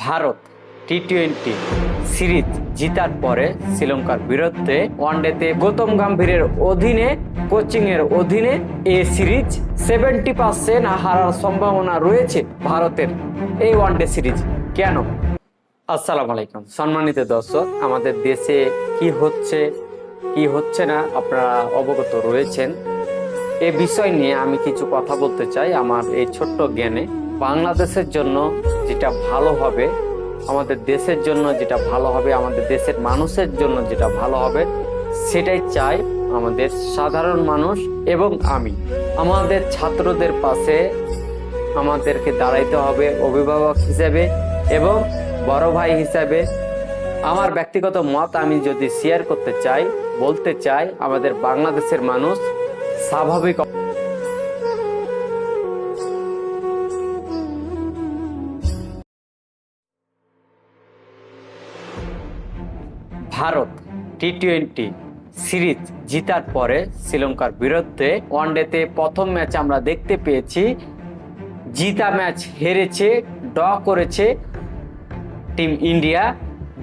Bharat T twenty series জিতার পরে শ্রীলঙ্কার বিরুদ্ধে ওয়ানডেতে গৌতম গম্ভীরের অধীনে কোচিং এর অধীনে এ সিরিজ সেভেন্টি পার্সেন্ট হারার সম্ভাবনা রয়েছে ভারতের এই ওয়ানডে সিরিজ। কেন? আসসালামু আলাইকুম। সম্মানিত দর্শক, আমাদের দেশে কি হচ্ছে কি হচ্ছে না আপনারা অবগত রয়েছেন। এ বিষয় নিয়ে আমি কিছু কথা বলতে চাই আমার এই ছোট্ট জ্ঞানে। বাংলাদেশের জন্য যেটা ভালো হবে, আমাদের দেশের জন্য যেটা ভালো হবে, আমাদের দেশের মানুষের জন্য যেটা ভালো হবে, সেটাই চাই আমাদের সাধারণ মানুষ এবং আমি। আমাদের ছাত্রদের পাশে আমাদেরকে দাঁড়াইতে হবে অভিভাবক হিসেবে এবং বড় ভাই হিসাবে। আমার ব্যক্তিগত মত আমি যদি শেয়ার করতে চাই, বলতে চাই, আমাদের বাংলাদেশের মানুষ স্বাভাবিক ভারত টি টোয়েন্টি সিরিজ জিতার পরে শ্রীলঙ্কার বিরুদ্ধে ওয়ানডেতে প্রথম ম্যাচ আমরা দেখতে পেয়েছি। জিতা ম্যাচ হেরেছে ড করেছে টিম ইন্ডিয়া।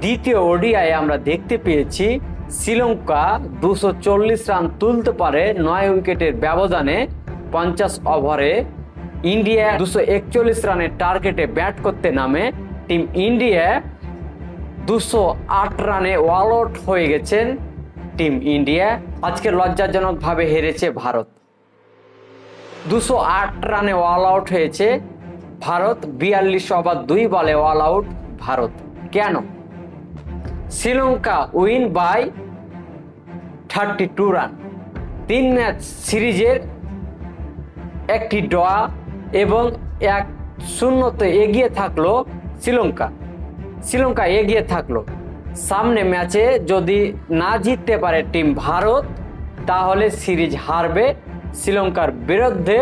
দ্বিতীয় ওডিআই আমরা দেখতে পেয়েছি শ্রীলঙ্কা দুশো চল্লিশ রান তুলতে পারে নয় উইকেটের ব্যবধানে পঞ্চাশ ওভারে। ইন্ডিয়া দুশো রানের টার্গেটে ব্যাট করতে নামে। টিম ইন্ডিয়া দুশো আট রানে ওয়াল আউট হয়ে গেছেন টিম ইন্ডিয়া। আজকে লজ্জাজনকভাবে হেরেছে ভারত। দুশো আট রানে ওয়াল আউট হয়েছে ভারত। বিয়াল্লিশ ওভার দুই বলে ওয়াল আউট ভারত। কেন? Sri Lanka win by thirty two run. তিন ম্যাচ সিরিজের একটি ড্র এবং এক শূন্যতে এগিয়ে থাকল শ্রীলঙ্কা। শ্রীলঙ্কা এগিয়ে থাকল। সামনে ম্যাচে যদি না জিততে পারে টিম ভারত, তাহলে সিরিজ হারবে শ্রীলঙ্কার বিরুদ্ধে।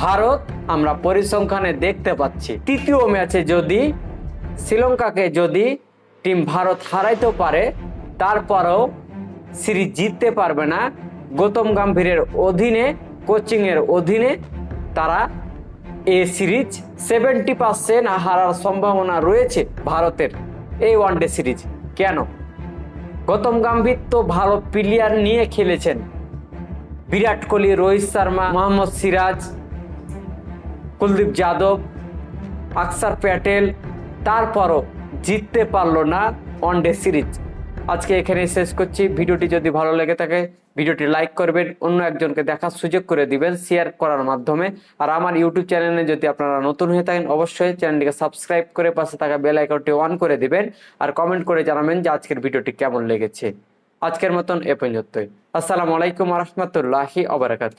ভারত আমরা পরিসংখ্যানে দেখতে পাচ্ছি। তৃতীয় ম্যাচে যদি শ্রীলঙ্কাকে যদি টিম ভারত হারাইতে পারে, তারপরেও সিরিজ জিততে পারবে না। গৌতম গম্ভীরের অধীনে, কোচিংয়ের অধীনে তারা এ সিরিজ সেভেন্টি পার্সেন্ট হারার সম্ভাবনা রয়েছে ভারতের এই ওয়ানডে সিরিজ। কেন? গৌতম গাম্ভীর তো ভালো প্লেয়ার নিয়ে খেলেছেন। বিরাট কোহলি, রোহিত শর্মা, মোহাম্মদ সিরাজ, কুলদীপ যাদব, আকসার প্যাটেল, তারপরও জিততে পারল না ওয়ানডে সিরিজ। আজকে এখানে শেষ করছি। ভিডিওটি যদি ভালো লেগে থাকে ভিডিওটি লাইক করবেন, অন্য একজনকে দেখার সুযোগ করে দিবেন শেয়ার করার মাধ্যমে। আর আমার ইউটিউব চ্যানেলে যদি আপনারা নতুন হয়ে থাকেন, অবশ্যই চ্যানেলটিকে সাবস্ক্রাইব করে পাশে থাকা বেল আইকনটি অন করে দিবেন আর কমেন্ট করে জানাবেন যে আজকের ভিডিওটি কেমন লেগেছে। আজকের মতন এ পর্যন্তই। আসসালামু আলাইকুম রহমতুল্লাহি আবরাকাত